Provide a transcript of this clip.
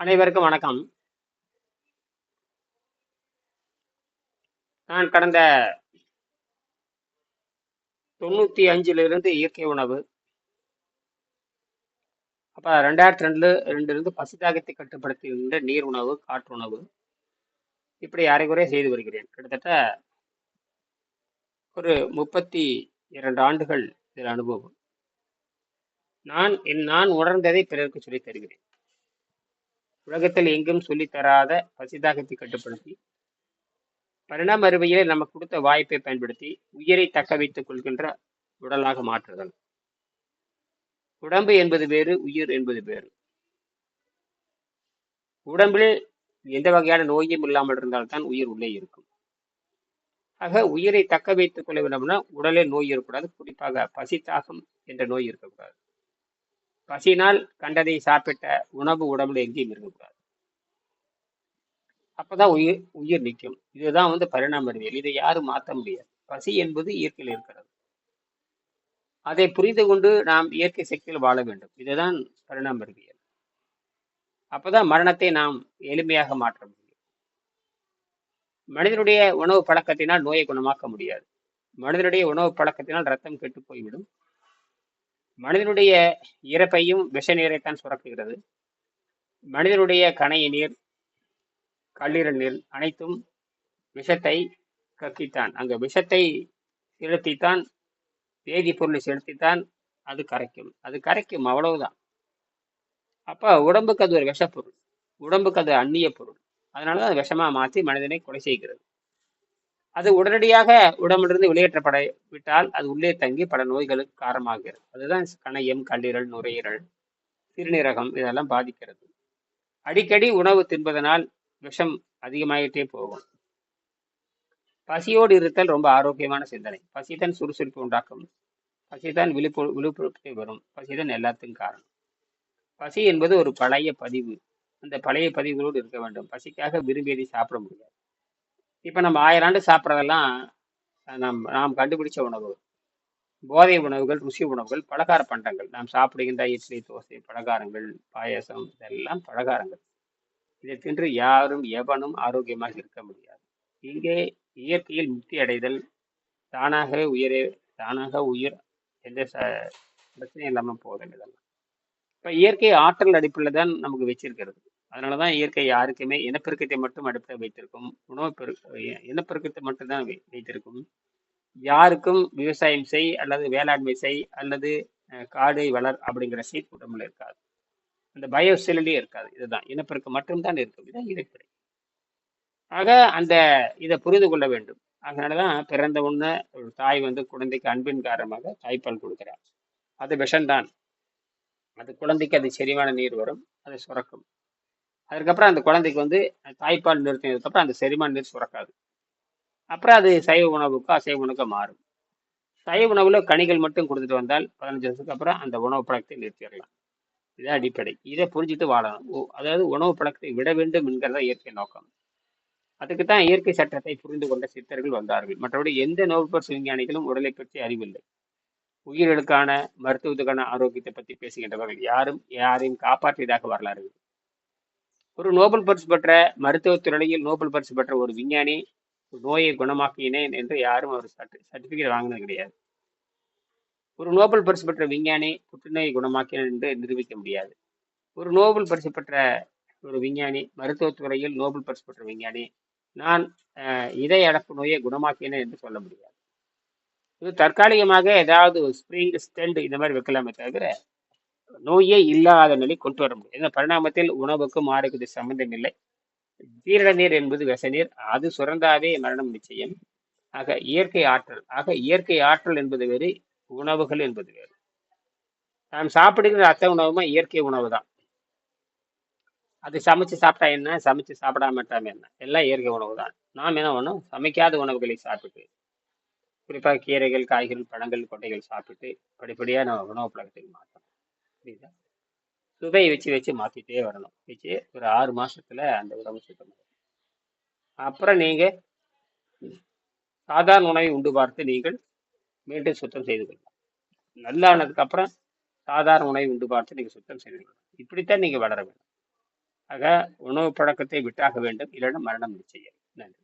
அனைவருக்கும் வணக்கம். நான் கடந்த தொண்ணூற்றி அஞ்சிலிருந்து இயற்கை உணவு. அப்போ ரெண்டாயிரத்தி ரெண்டுல ரெண்டுலேருந்து பசிதாகத்தை கட்டுப்படுத்துகின்ற நீர் உணவு காற்று உணவு. இப்படி அரைகுறை செய்து வருகிறேன். கிட்டத்தட்ட ஒரு முப்பத்தி இரண்டு ஆண்டுகள் இதில் அனுபவம். நான் என் நான் உணர்ந்ததை பிறருக்கு சொல்லி தருகிறேன். உலகத்தில் எங்கும் சொல்லித்தராத பசிதாகத்தை கட்டுப்படுத்தி பரிணாம அறுவையில் நமக்கு கொடுத்த வாய்ப்பை பயன்படுத்தி உயிரை தக்க வைத்துக் கொள்கின்ற உடலாக மாற்றுதல். உடம்பு என்பது வேறு உயிர் என்பது வேறு. உடம்பில் எந்த வகையான நோயும் இல்லாமல் இருந்தால்தான் உயிர் உள்ளே இருக்கும். ஆக உயிரை தக்க வைத்துக் கொள்ள வேண்டும்னா உடலில் நோய் இருக்கக்கூடாது குறிப்பாக பசி தாகம் என்ற நோய் இருக்கக்கூடாது. பசினால் கண்டதை சாப்பிட்ட உணவு உடம்புல எங்கேயும் இருக்கக்கூடாது. அப்பதான் உயிர் உயிர் நிற்கும். இதுதான் வந்து பரிணாம அறிவியல். இதை யாரும் மாற்ற முடியாது. பசி என்பது இயற்கையில் இருக்கிறது. அதை புரிந்து கொண்டு நாம் இயற்கை சக்தியில் வாழ வேண்டும். இதுதான் பரிணாம அறிவியல். அப்பதான் மரணத்தை நாம் எளிமையாக மாற்ற முடியும். மனிதனுடைய உணவு பழக்கத்தினால் நோயை குணமாக்க முடியாது. மனிதனுடைய உணவு பழக்கத்தினால் ரத்தம் கெட்டு போய்விடும். மனிதனுடைய இறப்பையும் விஷ நீரைத்தான் சுரக்குகிறது. மனிதனுடைய கணைய நீர் கல்லீரல் நீர் அனைத்தும் விஷத்தை கக்கித்தான். அங்கே விஷத்தை செலுத்தித்தான் வேதிப்பொருளை செலுத்தித்தான் அது கரைக்கும். அது கரைக்கும் அவ்வளவுதான். அப்போ உடம்புக்கு அது ஒரு விஷப்பொருள். உடம்புக்கு அது அந்நிய பொருள். அதனாலதான் அது விஷமாக மாற்றி மனிதனை கொலை செய்கிறது. அது உடனடியாக உடம்பிலிருந்து வெளியேற்றப்பட விட்டால் அது உள்ளே தங்கி பல நோய்களுக்கு காரணமாகிறது. அதுதான் கணையம் கல்லீரல் நுரையீரல் சிறுநீரகம் இதெல்லாம் பாதிக்கிறது. அடிக்கடி உணவு தின்பதனால் விஷம் அதிகமாகிட்டே போகும். பசியோடு இருத்தல் ரொம்ப ஆரோக்கியமான சிந்தனை. பசிதான் சுறுசுறுப்பு உண்டாக்கும். பசிதான் விழிப்பு விழிப்புணர்வை வரும். பசிதான் எல்லாத்துக்கும் காரணம். பசி என்பது ஒரு பழைய பதிவு. அந்த பழைய பதிவுகளோடு இருக்க வேண்டும். பசிக்காக விரும்பியதை சாப்பிட முடியாது. இப்போ நம்ம ஆயிரம் ஆண்டு சாப்பிட்றதெல்லாம் நாம் நாம் கண்டுபிடிச்ச உணவு. போதை உணவுகள் ருசி உணவுகள் பலகார பண்டங்கள். நாம் சாப்பிடுகின்ற இட்லி தோசை பலகாரங்கள் பாயசம் இதெல்லாம் பலகாரங்கள். இதை தின்று யாரும் எவனும் ஆரோக்கியமாக இருக்க முடியாது. இங்கே இயற்கையில் முக்தி அடைதல் தானாகவே உயிரே தானாக உயிர் எந்த ச பிரச்சனையும் இல்லாமல் போதல் இதெல்லாம். இப்போ இயற்கை ஆற்றல் அடிப்பில் தான் நமக்கு வச்சிருக்கிறது. அதனால தான் இயற்கை யாருக்குமே இனப்பெருக்கத்தை மட்டும் அடுப்பில் வைத்திருக்கும். உணவு பெருக்க இனப்பெருக்கத்தை மட்டும்தான் வை வைத்திருக்கும். யாருக்கும் விவசாயம் செய் அல்லது வேளாண்மை செய் அல்லது அஹ், காடை வளர் அப்படிங்கிற செய்தி உடம்புல இருக்காது. அந்த பயோசெல்லே இருக்காது. இதுதான். இனப்பெருக்கம் மட்டும்தான் இருக்கும். இதுதான் இயற்கை ஆக அந்த இதை புரிந்து கொள்ள வேண்டும். அதனாலதான் பிறந்த உடனே ஒரு தாய் வந்து குழந்தைக்கு அன்பின் காரணமாக தாய்ப்பால் கொடுக்கிறார். அது விஷம்தான். அது குழந்தைக்கு அது செரிமான நீர் வரும். அது சுரக்கும். அதுக்கப்புறம் அந்த குழந்தைக்கு வந்து தாய்ப்பால் நிறுத்தினதுக்கப்புறம் அந்த செரிமான நீர் சுரக்காது. அப்புறம் அது சைவ உணவுக்கோ அசைவ உணவுக்கோ மாறும். சைவ உணவில் கனிகள் மட்டும் கொடுத்துட்டு வந்தால் பதினஞ்சு வருஷத்துக்கு அப்புறம் அந்த உணவு பழக்கத்தை நிறுத்திடலாம். இதுதான் அடிப்படை. இதை புரிஞ்சுட்டு வாழணும். ஓ, அதாவது உணவு பழக்கத்தை விட வேண்டும் என்கிறத இயற்கை நோக்கம். அதுக்கு தான் இயற்கை சட்டத்தை புரிந்து கொண்ட சித்தர்கள் வந்தார்கள். மற்றபடி எந்த நோபல் விஞ்ஞானிகளும் உடலை பற்றி அறிவில்லை. உயிர்களுக்கான மருத்துவத்துக்கான ஆரோக்கியத்தை பற்றி பேசுகின்றவர்கள் யாரும் யாரையும் காப்பாற்றியதாக வரலாறு ஒரு நோபல் பரிசு பெற்ற மருத்துவத் துறையில் நோபல் பரிசு பெற்ற ஒரு விஞ்ஞானி நோயை குணமாக்கினேன் என்று யாரும் அவர் சர்டிபிகேட் வாங்கினது கிடையாது. ஒரு நோபல் பரிசு பெற்ற விஞ்ஞானி புற்றுநோயை குணமாக்கினேன் என்று நிரூபிக்க முடியாது. ஒரு நோபல் பரிசு பெற்ற ஒரு விஞ்ஞானி மருத்துவத்துறையில் நோபல் பரிசு பெற்ற விஞ்ஞானி நான் இதய அடப்பு நோயை குணமாக்கினேன் என்று சொல்ல முடியாது. இது தற்காலிகமாக ஏதாவது ஸ்ப்ரிங் ஸ்டெண்ட் இந்த மாதிரி வைக்கலாமே தவிர நோயே இல்லாத நிலை கொண்டு வர முடியும். இந்த பரிணாமத்தில் உணவுக்கும் ஆரோக்கியத்து சம்பந்தம் இல்லை. ஜீரண நீர் என்பது விஷ நீர். அது சுரந்தாவே மரணம் நிச்சயம். ஆக இயற்கை ஆற்றல். ஆக இயற்கை ஆற்றல் என்பது வேறு உணவுகள் என்பது வேறு. நாம் சாப்பிடுகிற அத்த உணவுமா இயற்கை உணவு தான். அது சமைச்சு சாப்பிட்டா என்ன? சமைச்சு சாப்பிடாமட்டாம என்ன? எல்லாம் இயற்கை உணவு தான். நாம் என்ன ஒன்றும் சமைக்காத உணவுகளை சாப்பிட்டு குறிப்பாக கீரைகள் காய்கறிகள் பழங்கள் கொட்டைகள் சாப்பிட்டு படிப்படியாக நம்ம உணவு பழக்கத்துக்கு மாற்றணும். புரியுதா? சுவை வச்சு வச்சு மாற்றிட்டே வரணும். வச்சு ஒரு ஆறு மாசத்துல அந்த உணவு சுத்தம் அப்புறம் நீங்கள் சாதாரண உணவை உண்டு பார்த்து நீங்கள் மீண்டும் சுத்தம் செய்து கொள்ளலாம். நல்லானதுக்கு அப்புறம் சாதாரண உணவை உண்டு பார்த்து நீங்கள் சுத்தம் செய்து கொள்ளலாம். இப்படித்தான் நீங்கள் வளர வேண்டும். ஆக உணவு பழக்கத்தை விட்டாக வேண்டும். இல்லைன்னா மரணம் நிச்சயம். நன்றி.